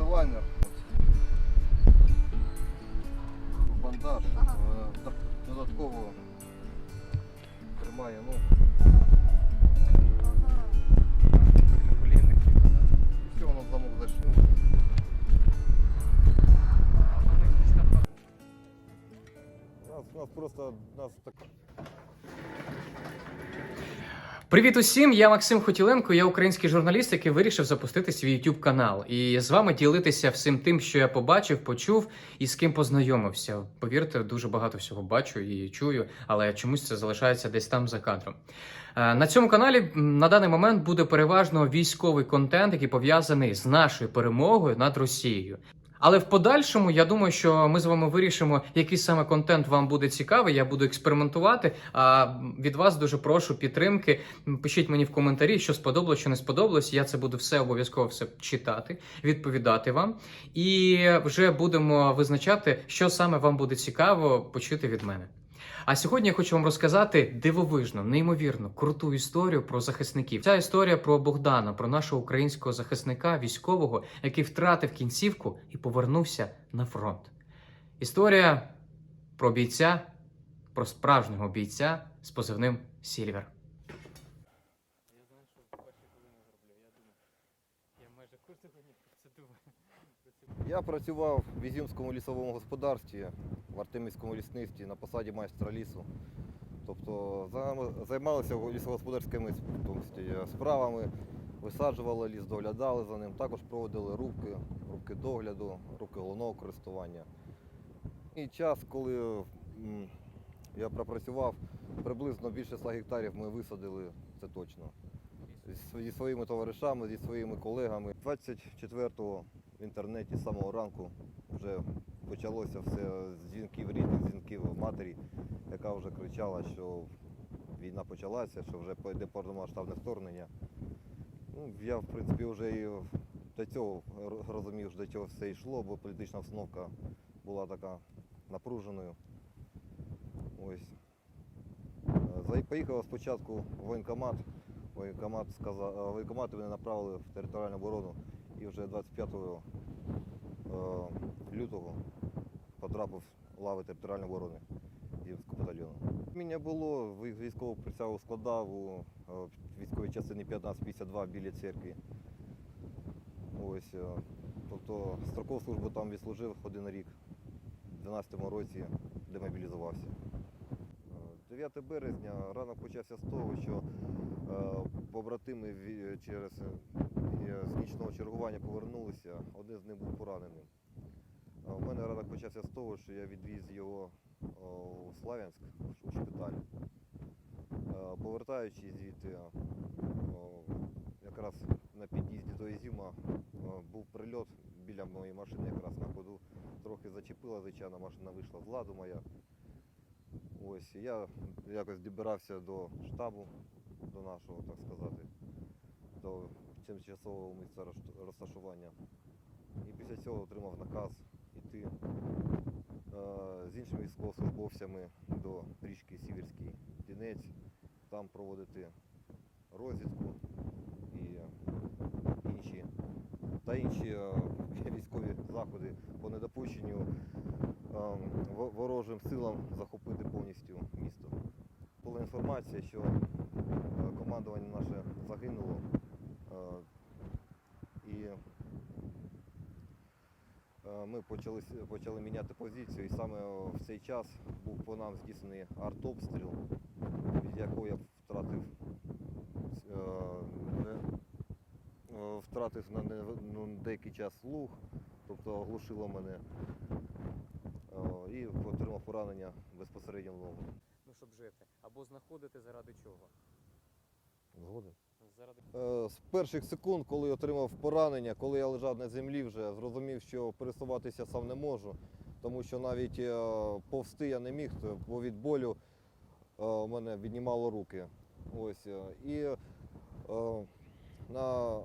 Лайнер. Бандаж. Ага. д- Додатково тримає ногу. Ага. І все, воно замок зайшло. Нас, нас просто нас так Привіт усім! Я Максим Хотіленко, я український журналіст, який вирішив запустити свій YouTube канал і з вами ділитися всім тим, що я побачив, почув і з ким познайомився. Повірте, дуже багато всього бачу і чую, але чомусь це залишається десь там за кадром. Е, На цьому каналі на даний момент буде переважно військовий контент, який пов'язаний з нашою перемогою над Росією. Але в подальшому я думаю, що ми з вами вирішимо, який саме контент вам буде цікавий. Я буду експериментувати. А від вас дуже прошу підтримки. Пишіть мені в коментарі, що сподобалось, що не сподобалось. Я це буду все обов'язково все читати, відповідати вам. І вже будемо визначати, що саме вам буде цікаво почути від мене. А сьогодні я хочу вам розказати дивовижну, неймовірну, круту історію про захисників. Ця історія про Богдана, про нашого українського захисника, військового, який втратив кінцівку і повернувся на фронт. Історія про бійця, про справжнього бійця з позивним Сільвер. Я знаю, що перші хвилини зроблю. Я думаю, я майже курсив процедури. Я працював в Ізюмському лісовому господарстві, в Артемівському лісництві на посаді майстра лісу. Тобто займалися лісогосподарськими числі, справами, висаджували ліс, доглядали за ним, також проводили рубки, рубки догляду, рубки головного користування. І час, коли я пропрацював, приблизно більше 100 гектарів ми висадили, це точно. Зі- своїми товаришами, зі своїми колегами. 24-го в інтернеті з самого ранку вже почалося все з дзвінків рідних, дзвінків матері, яка вже кричала, що війна почалася, що вже йде повномасштабне вторгнення. Ну, я, в принципі, вже і до цього розумів, що до цього все йшло, бо політична обстановка була така напруженою. Ось. Е, Поїхав спочатку в воєнкомат. Воєнкомат сказав, е, воєнкомати мене направили в територіальну оборону і вже 25 е, лютого потрапив в лави територіальної оборони Київського батальйону. Міння було вій- військову присягу складав у е, військовій частині 1552 біля церкви. Ось, тобто строкову службу там відслужив один рік, у 12-му році демобілізувався. Е, 9 березня ранок почався з того, що побратими через е, з нічного чергування повернулися, один з них був пораненим. У мене ранок почався з того, що я відвіз його у Славянськ у шпиталь. Е, Повертаючись звідти, якраз на під'їзді до Ізюма був прильот біля моєї машини, якраз на ходу. Трохи зачепила, звичайно, машина вийшла з ладу моя. Ось, я якось добирався до штабу, до нашого, так сказати, до тимчасового місця розташування. І після цього отримав наказ йти е, з іншими військовослужбовцями до річки Сіверський Дінець, там проводити розвідку і інші та інші е, військові заходи по недопущенню ем, ворожим силам захопити повністю місто. Була інформація, що е, командування наше загинуло е, і е, ми почали, почали міняти позицію, і саме в цей час був по нам здійснений артобстріл, від якого я втратив е, втратив на ну, деякий час слух, тобто оглушило мене і отримав поранення безпосередньо в ногу. Ну, щоб жити. Або знаходити заради чого? Згоден. Е, З перших секунд, коли отримав поранення, коли я лежав на землі, вже зрозумів, що пересуватися сам не можу, тому що навіть е, повсти я не міг, бо від болю е, у мене віднімало руки. Ось. І на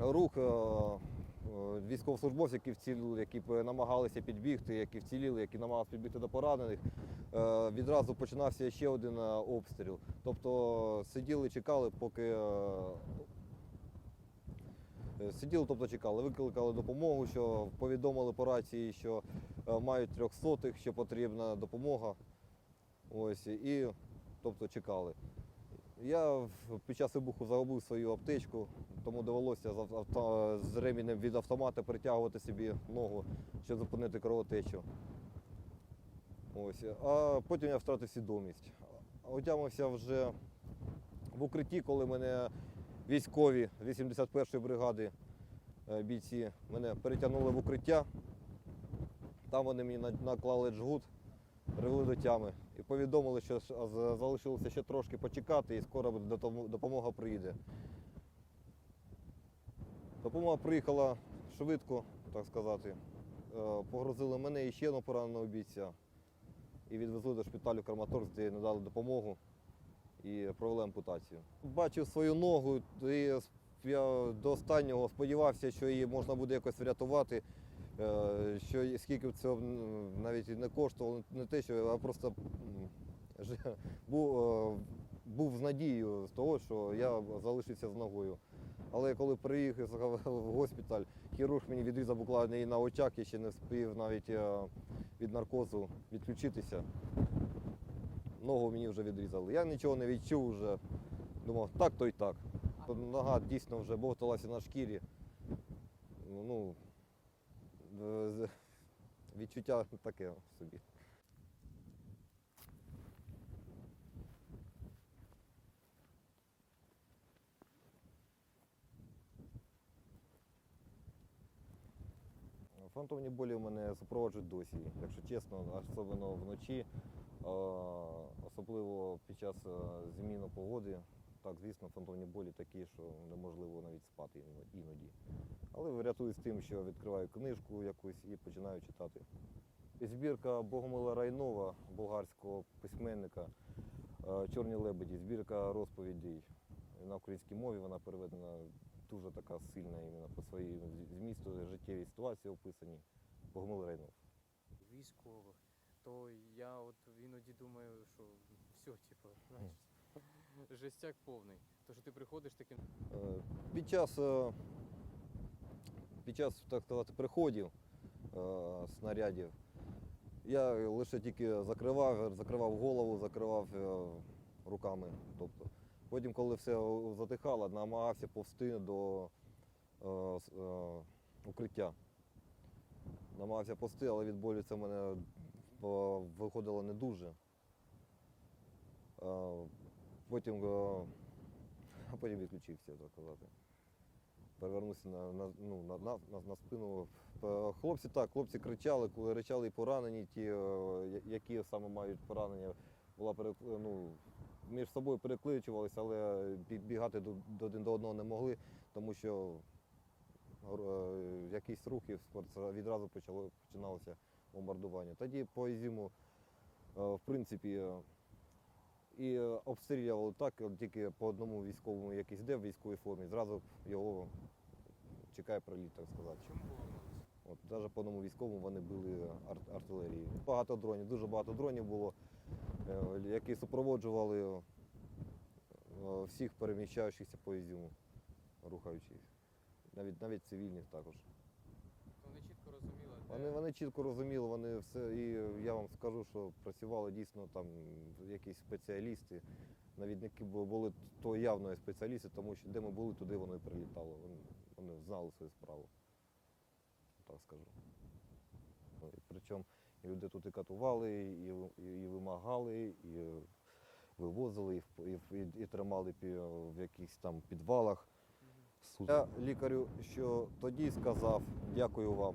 рух військовослужбовців, які вціліли, які намагалися підбігти, які вціліли, які намагалися підбігти до поранених, відразу починався ще один е, обстріл. Тобто сиділи, чекали, поки е, Е, Сиділи, тобто чекали, викликали допомогу, що повідомили по рації, що е, мають трьохсотих, що потрібна допомога. Ось, і тобто чекали. Я під час вибуху загубив свою аптечку, тому довелося з, авто, з ремінем від автомата притягувати собі ногу, щоб зупинити кровотечу. Ось. А потім я втратив свідомість. Отямився вже в укритті, коли мене військові 81-ї бригади е, бійці мене перетягнули в укриття. Там вони мені наклали джгут, привели до тями і повідомили, що залишилося ще трошки почекати і скоро допомога приїде. Допомога приїхала швидко, так сказати. Е, Погрузили мене і ще одного пораненого бійця і відвезли до шпиталю Краматорськ, де надали допомогу і провели ампутацію. Бачив свою ногу, і я до останнього сподівався, що її можна буде якось врятувати. е, Що скільки б це навіть не коштувало, не те, що а просто був, е, був з надією з того, що я залишився з ногою. Але коли приїхав в госпіталь, хірург мені відрізав буквально її на очах, я ще не встиг навіть е, від наркозу відключитися. Ногу мені вже відрізали. Я нічого не відчув вже. Думав, так то й так. Нога дійсно вже бовталася на шкірі. Ну, е, відчуття таке собі. Фантомні болі мене супроводжують досі, якщо чесно, особливо вночі, особливо під час е, зміни погоди. Так, звісно, фантомні болі такі, що неможливо навіть спати іноді. Але врятуюсь тим, що відкриваю книжку якусь і починаю читати. Збірка Богомила Райнова, болгарського письменника е, Чорні лебеді, збірка розповідей. На українській мові вона переведена дуже така сильна іменно по своїй змісту, життєві ситуації описані. Богомил Райнов. військових, то я от іноді думаю, що все, типу, знаєш, жестяк повний. То що ти приходиш таким. Е, Під час, е, під час так сказати, приходів е, снарядів я лише тільки закривав, закривав голову, закривав е, руками. Тобто. Потім, коли все затихало, намагався повсти до е, с- е, укриття. Намагався повсти, але від болю це в мене виходило не дуже. Потім е, потім відключився, так казати. Перевернувся на, на, ну, на, на, на, спину. Е, Хлопці так, хлопці кричали, коли кричали і поранені, ті, е, які саме мають поранення, була ну, між собою перекличувалися, але бігати до, один до одного не могли, тому що якісь рухи відразу почало, починалося бомбардування. Тоді по Ізюму, е, в принципі, е, і е, обстрілювали так, тільки по одному військовому, якийсь йде в військовій формі, зразу його чекає приліт, так сказати. Чому? От, навіть по одному військовому вони били ар- артилерією. Багато дронів, дуже багато дронів було, е, які супроводжували е, всіх переміщаючихся по Ізюму, рухаючись. Навіть, навіть цивільних також. Вони чітко розуміли, де Вони, вони чітко розуміли, вони все, і я вам скажу, що працювали дійсно там якісь спеціалісти, навідники були то явно спеціалісти, тому що де ми були, туди вони прилітали. Вони, вони знали свою справу. Так скажу. І Причому люди тут і катували, і, і, і вимагали, і вивозили, і, і, і, і тримали в якихось там підвалах. Я лікарю, що тоді сказав, дякую вам,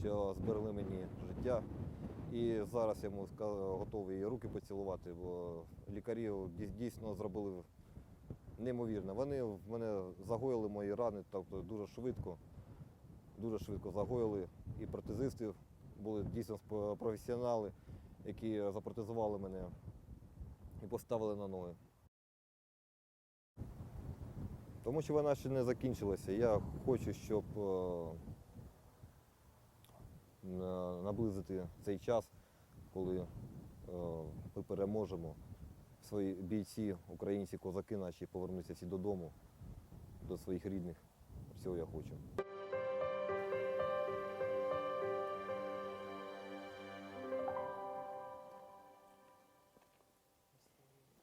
що зберегли мені життя. І зараз я йому готовий руки поцілувати, бо лікарі дійсно зробили неймовірно. Вони в мене загоїли мої рани, тобто дуже швидко, дуже швидко загоїли. І протезисти були дійсно професіонали, які запротезували мене і поставили на ноги. Тому що вона ще не закінчилася. Я хочу, щоб е, наблизити цей час, коли е, ми переможемо. Свої бійці, українці, козаки наші повернуться всі додому, до своїх рідних, всього я хочу.